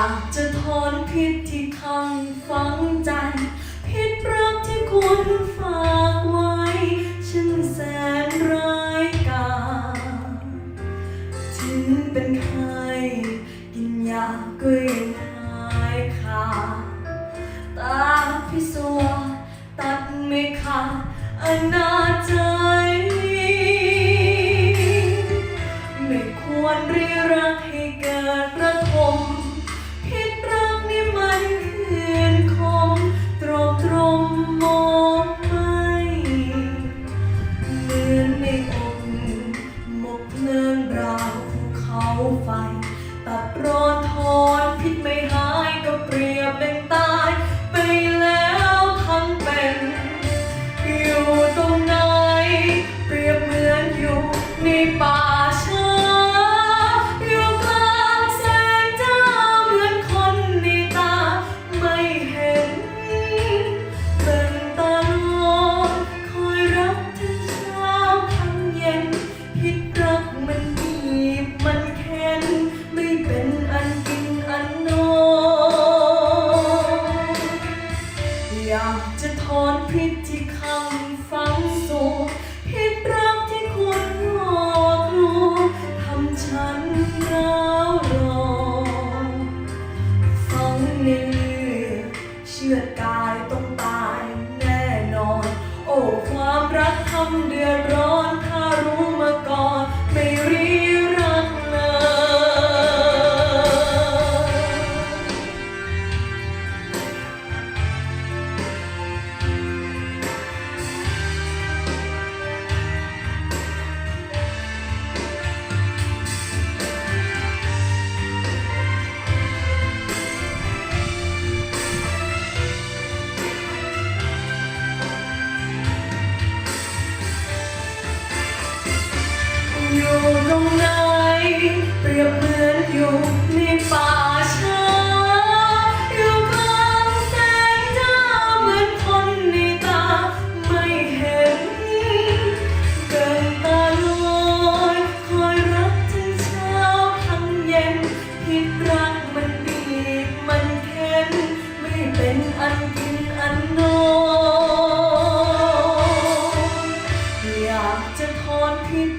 ากจะทอนพิษที่ข้างฝังใจ พิษรักที่คุณฝากไว้ ฉันแสนร้ายกาจถึงเป็นไข้กินยาก็ยังหายขาดตาพิศวาตัดไม่ขาดอนาจใจไม่ควรรีรักให้เกิดระ เขาไฟ ตัดร้อนทอนพิษไม่หายก็เปรียบเป็น เดือดร้อน อยู่ตรงไหนเปรียบเหมือนอยู่ในป่าช้าอยู่กลางแสงจ้าเหมือนคนในตาไม่เห็นเกินตาลอยคอยรักทั้งเช้าทั้งเย็นพิษรักมันบีบมันเค้นไม่เป็นอันกินอันนอนอยากจะถอนพิษ